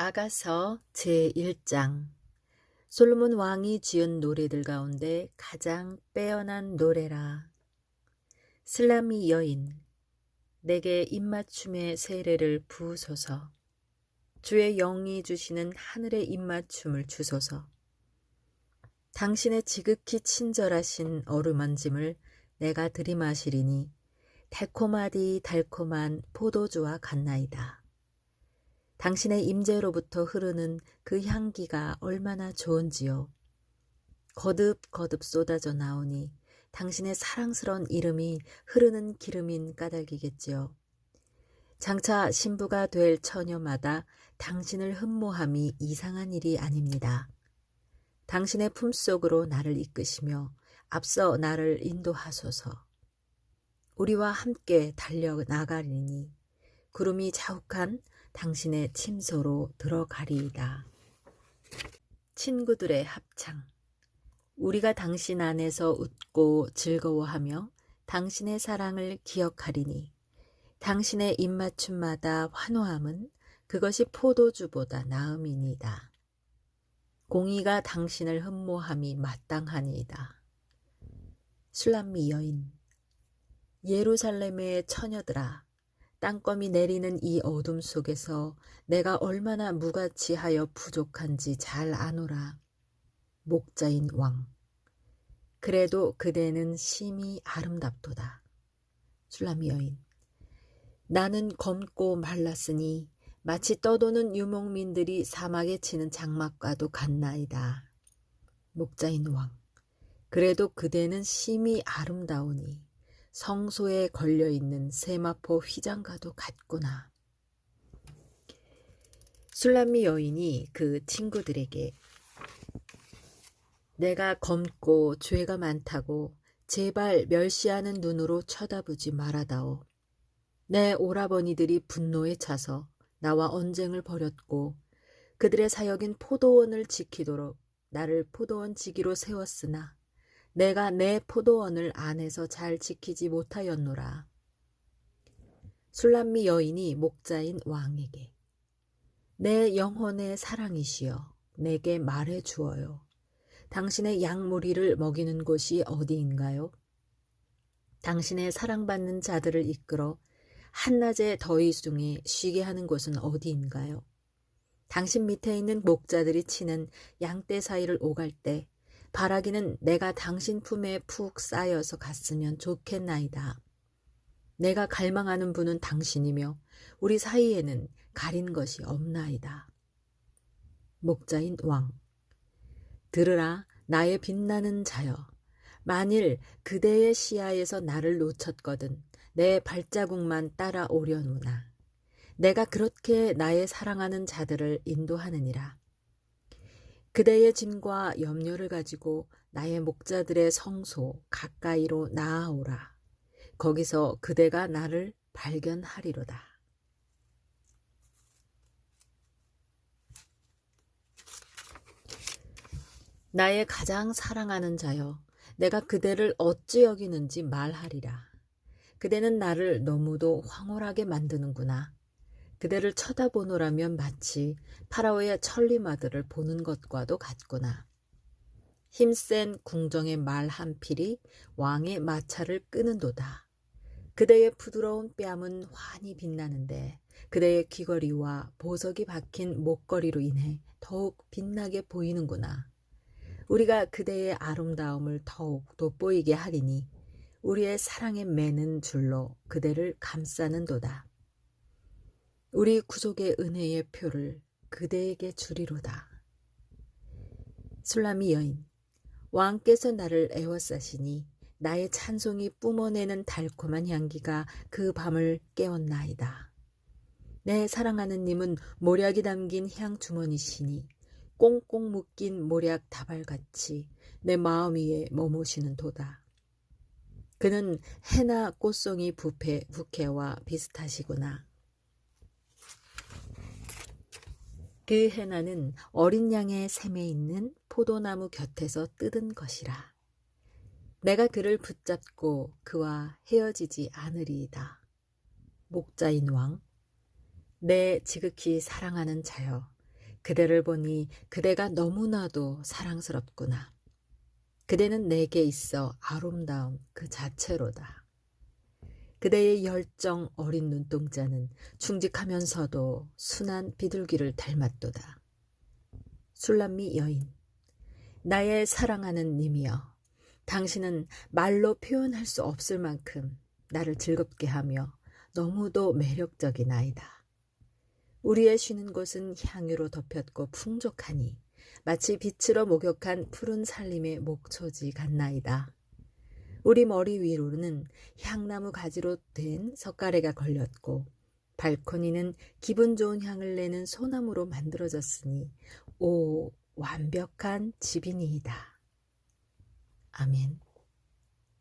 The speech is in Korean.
아가서 제1장 솔로몬 왕이 지은 노래들 가운데 가장 빼어난 노래라. 슬라미 여인 내게 입맞춤의 세례를 부으소서. 주의 영이 주시는 하늘의 입맞춤을 주소서. 당신의 지극히 친절하신 어루만짐을 내가 들이마시리니 달콤하디 달콤한 포도주와 같나이다. 당신의 임재로부터 흐르는 그 향기가 얼마나 좋은지요. 거듭 거듭 쏟아져 나오니 당신의 사랑스러운 이름이 흐르는 기름인 까닭이겠지요. 장차 신부가 될 처녀마다 당신을 흠모함이 이상한 일이 아닙니다. 당신의 품속으로 나를 이끄시며 앞서 나를 인도하소서. 우리와 함께 달려 나가리니 구름이 자욱한 당신의 침소로 들어가리이다. 친구들의 합창. 우리가 당신 안에서 웃고 즐거워하며 당신의 사랑을 기억하리니 당신의 입맞춤마다 환호함은 그것이 포도주보다 나음이니이다. 공의가 당신을 흠모함이 마땅하니이다. 술람미 여인 예루살렘의 처녀들아 땅검이 내리는 이 어둠 속에서 내가 얼마나 무가치하여 부족한지 잘 아노라. 목자인 왕. 그래도 그대는 심히 아름답도다. 술라미 여인. 나는 검고 말랐으니 마치 떠도는 유목민들이 사막에 치는 장막과도 같나이다. 목자인 왕. 그래도 그대는 심히 아름다우니 성소에 걸려있는 세마포 휘장과도 같구나. 술람미 여인이 그 친구들에게 내가 검고 죄가 많다고 제발 멸시하는 눈으로 쳐다보지 말아다오. 내 오라버니들이 분노에 차서 나와 언쟁을 벌였고 그들의 사역인 포도원을 지키도록 나를 포도원 지기로 세웠으나 내가 내 포도원을 안에서 잘 지키지 못하였노라. 술람미 여인이 목자인 왕에게 내 영혼의 사랑이시여 내게 말해 주어요. 당신의 양무리를 먹이는 곳이 어디인가요? 당신의 사랑받는 자들을 이끌어 한낮에 더위 중에 쉬게 하는 곳은 어디인가요? 당신 밑에 있는 목자들이 치는 양떼 사이를 오갈 때 바라기는 내가 당신 품에 푹 쌓여서 갔으면 좋겠나이다. 내가 갈망하는 분은 당신이며 우리 사이에는 가린 것이 없나이다. 목자인 왕. 들으라 나의 빛나는 자여. 만일 그대의 시야에서 나를 놓쳤거든 내 발자국만 따라오려누나. 내가 그렇게 나의 사랑하는 자들을 인도하느니라. 그대의 짐과 염려를 가지고 나의 목자들의 성소 가까이로 나아오라. 거기서 그대가 나를 발견하리로다. 나의 가장 사랑하는 자여, 내가 그대를 어찌 여기는지 말하리라. 그대는 나를 너무도 황홀하게 만드는구나. 그대를 쳐다보노라면 마치 파라오의 천리마들을 보는 것과도 같구나. 힘센 궁정의 말 한 필이 왕의 마차를 끄는도다. 그대의 부드러운 뺨은 환히 빛나는데 그대의 귀걸이와 보석이 박힌 목걸이로 인해 더욱 빛나게 보이는구나. 우리가 그대의 아름다움을 더욱 돋보이게 하리니 우리의 사랑에 매는 줄로 그대를 감싸는 도다. 우리 구속의 은혜의 표를 그대에게 주리로다. 술라미 여인, 왕께서 나를 애워싸시니 나의 찬송이 뿜어내는 달콤한 향기가 그 밤을 깨웠나이다. 내 사랑하는 님은 모략이 담긴 향 주머니시니 꽁꽁 묶인 모략 다발같이 내 마음 위에 머무시는 도다. 그는 해나 꽃송이 부패, 부캐와 비슷하시구나. 그 해나는 어린 양의 샘에 있는 포도나무 곁에서 뜯은 것이라. 내가 그를 붙잡고 그와 헤어지지 않으리이다. 목자인 왕, 내 지극히 사랑하는 자여, 그대를 보니 그대가 너무나도 사랑스럽구나. 그대는 내게 있어 아름다움 그 자체로다. 그대의 열정 어린 눈동자는 충직하면서도 순한 비둘기를 닮았도다. 술람미 여인, 나의 사랑하는 님이여, 당신은 말로 표현할 수 없을 만큼 나를 즐겁게 하며 너무도 매력적인 아이다. 우리의 쉬는 곳은 향유로 덮였고 풍족하니 마치 빛으로 목욕한 푸른 살림의 목초지 같나이다. 우리 머리 위로는 향나무 가지로 된 석가래가 걸렸고 발코니는 기분 좋은 향을 내는 소나무로 만들어졌으니 오 완벽한 집이니이다. 아멘.